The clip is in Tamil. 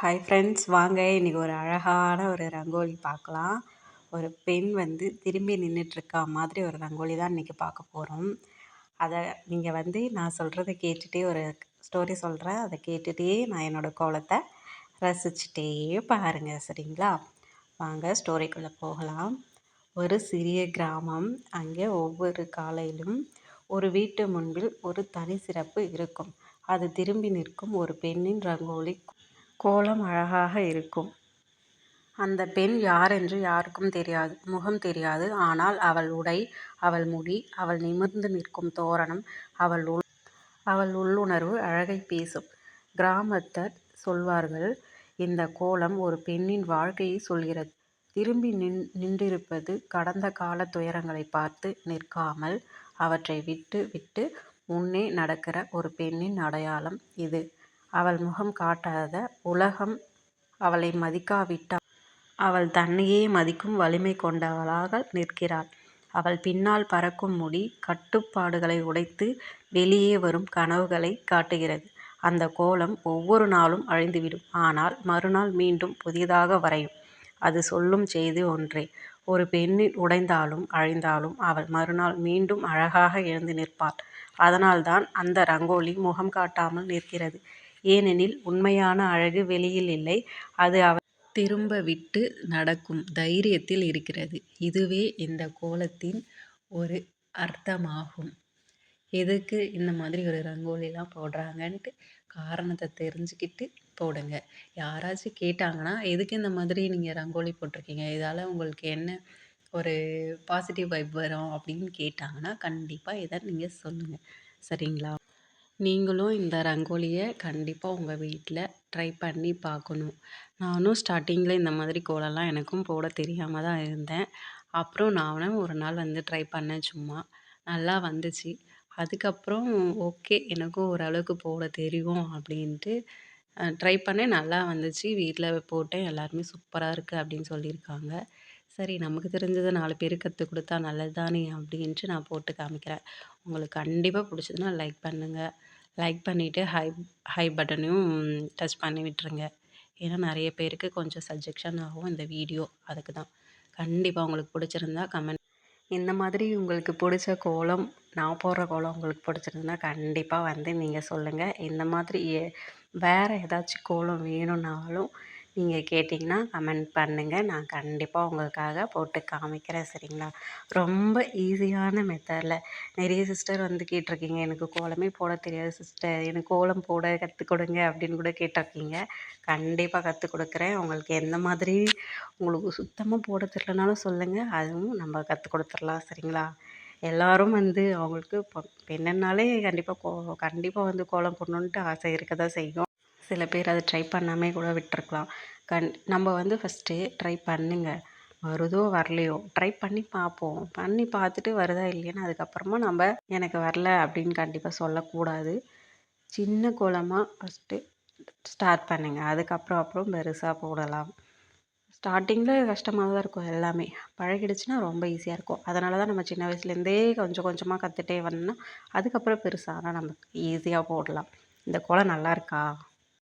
ஹாய் ஃப்ரெண்ட்ஸ் வாங்க. இன்றைக்கி ஒரு அழகான ஒரு ரங்கோலி பார்க்கலாம். ஒரு பெண் வந்து திரும்பி நின்றுட்டுருக்கா மாதிரி ஒரு ரங்கோலி தான் இன்றைக்கி பார்க்க போகிறோம் அதை நீங்கள் வந்து நான் சொல்கிறத கேட்டுகிட்டே ஒரு ஸ்டோரி சொல்கிறேன் அதை கேட்டுகிட்டே நான் என்னோடய கோலத்தை ரசிச்சுட்டே பாருங்கள் சரிங்களா? வாங்க ஸ்டோரிக்குள்ளே போகலாம். ஒரு சிறிய கிராமம். அங்கே ஒவ்வொரு காலையிலும் ஒரு வீட்டு முன்பில் ஒரு தனி சிறப்பு இருக்கும். அது திரும்பி நிற்கும் ஒரு பெண்ணின் ரங்கோலி கோலம் அழகாக இருக்கும். அந்த பெண் யாரென்று யாருக்கும் தெரியாது முகம் தெரியாது. ஆனால் அவள் உடை அவள் முடி அவள் நிமிர்ந்து நிற்கும் தோரணம் அவள் உள் அவள் உள்ளுணர்வு அழகை பேசும். கிராமத்தர் சொல்வார்கள் இந்த கோலம் ஒரு பெண்ணின் வாழ்க்கையை சொல்கிறது. திரும்பி நின் நின்றிருப்பது கடந்த கால துயரங்களை பார்த்து நிற்காமல் அவற்றை விட்டு விட்டு முன்னே நடக்கிற ஒரு பெண்ணின் அடையாளம் இது. அவள் முகம் காட்டாத உலகம் அவளை மதிக்காவிட்டால் அவள் தன்னையே மதிக்கும் வலிமை கொண்டவளாக நிற்கிறாள். அவள் பின்னால் பறக்கும் முடி கட்டுப்பாடுகளை உடைத்து வெளியே வரும் கனவுகளை காட்டுகிறது. அந்த கோலம் ஒவ்வொரு நாளும் அழிந்துவிடும். ஆனால் மறுநாள் மீண்டும் புதியதாக வரையும். அது சொல்லும் செய்தி ஒன்றே. ஒரு பெண்ணின் உடைந்தாலும் அழிந்தாலும் அவள் மறுநாள் மீண்டும் அழகாக எழுந்து நிற்பாள். அதனால்தான் அந்த ரங்கோலி முகம் காட்டாமல் நிற்கிறது. ஏனெனில் உண்மையான அழகு வெளியில் இல்லை அது அவ திரும்ப விட்டு நடக்கும் தைரியத்தில் இருக்கிறது. இதுவே இந்த கோலத்தின் ஒரு அர்த்தமாகும். எதுக்கு இந்த மாதிரி ஒரு ரங்கோலிலாம் போடுறாங்கன்ட்டு காரணத்தை தெரிஞ்சுக்கிட்டு போடுங்க. யாராச்சும் கேட்டாங்கன்னா எதுக்கு இந்த மாதிரி நீங்கள் ரங்கோலி போட்டிருக்கீங்க இதால் உங்களுக்கு என்ன ஒரு பாசிட்டிவ் வைப் வரும் அப்படின்னு கேட்டாங்கன்னா கண்டிப்பாக இதை நீங்கள் சொல்லுங்கள் சரிங்களா? நீங்களும் இந்த ரங்கோலியை கண்டிப்பாக உங்கள் வீட்டில் ட்ரை பண்ணி பார்க்கணும். நானும் ஸ்டார்டிங்கில் இந்த மாதிரி கோலம்லாம் எனக்கும் போட தெரியாமல் தான் இருந்தேன். அப்புறம் நானும் ஒரு நாள் வந்து ட்ரை பண்ணேன் சும்மா. நல்லா வந்துச்சு. அதுக்கப்புறம் ஓகே எனக்கும் ஓரளவுக்கு போட தெரியும் அப்படின்ட்டு ட்ரை பண்ணேன். நல்லா வந்துச்சு. வீட்டில் போட்டேன். எல்லாருமே சூப்பராக இருக்குது அப்படின்னு சொல்லியிருக்காங்க. சரி நமக்கு தெரிஞ்சதை நாலு பேருக்கு கற்றுக் கொடுத்தா நல்லது தானே அப்படின்ட்டு நான் போட்டு காமிக்கிறேன். உங்களுக்கு கண்டிப்பாக பிடிச்சதுன்னா லைக் பண்ணுங்கள் லைக் பண்ணிவிட்டு ஹை ஹை பட்டனையும் டச் பண்ணி விட்டுருங்க. ஏன்னா நிறைய பேருக்கு கொஞ்சம் சஜெக்ஷன் ஆகும் இந்த வீடியோ. அதுக்கு தான். கண்டிப்பாக உங்களுக்கு பிடிச்சிருந்தா கமெண்ட். இந்த மாதிரி உங்களுக்கு பிடிச்ச கோலம் நான் போடுற கோலம் உங்களுக்கு பிடிச்சிருந்தா கண்டிப்பாக வந்து நீங்கள் சொல்லுங்கள் இந்த மாதிரி வேறு ஏதாச்சும் கோலம் வேணும்னாலும் நீங்கள் கேட்டிங்கன்னா கமெண்ட் பண்ணுங்கள் நான் கண்டிப்பாக உங்களுக்காக போட்டு காமிக்கிறேன் சரிங்களா? ரொம்ப ஈஸியான மெத்தடில் நிறைய சிஸ்டர் வந்து கேட்டிருக்கீங்க எனக்கு கோலமே போட தெரியாது சிஸ்டர் எனக்கு கோலம் போட கற்றுக் கொடுங்க அப்படின்னு கூட கேட்டிருக்கீங்க. கண்டிப்பாக கற்றுக் கொடுக்குறேன். உங்களுக்கு எந்த மாதிரி உங்களுக்கு சுத்தமாக போட தெரியலனாலும் சொல்லுங்கள் அதுவும் நம்ம கற்றுக் கொடுத்துர்லாம் சரிங்களா? எல்லோரும் வந்து அவங்களுக்கு இப்போ பெண்ணுனாலே கண்டிப்பாக கோ கண்டிப்பாக வந்து கோலம் போடணுன்ட்டு ஆசை இருக்க தான் செய்யும். சில பேர் அதை ட்ரை பண்ணாமே கூட விட்டுருக்கலாம். கண் நம்ம வந்து ஃபஸ்ட்டு ட்ரை பண்ணுங்க. வருதோ வரலையோ ட்ரை பண்ணி பார்ப்போம். பண்ணி பார்த்துட்டு வருதா இல்லையான்னு அதுக்கப்புறமா நம்ம எனக்கு வரல அப்படின்னு கண்டிப்பாக சொல்லக்கூடாது. சின்ன கோலமாக ஃபஸ்ட்டு ஸ்டார்ட் பண்ணுங்கள் அதுக்கப்புறம் அப்புறம் பெருசாக போடலாம். ஸ்டார்டிங்கில் கஷ்டமாக தான் இருக்கும் எல்லாமே. பழகிடுச்சுன்னா ரொம்ப ஈஸியாக இருக்கும். அதனால தான் நம்ம சின்ன வயசுலேருந்தே கொஞ்சம் கொஞ்சமாக கற்றுட்டே வந்தோம்னா அதுக்கப்புறம் பெருசானால் நம்ம ஈஸியாக போடலாம். இந்த கோலம் நல்லா இருக்கா?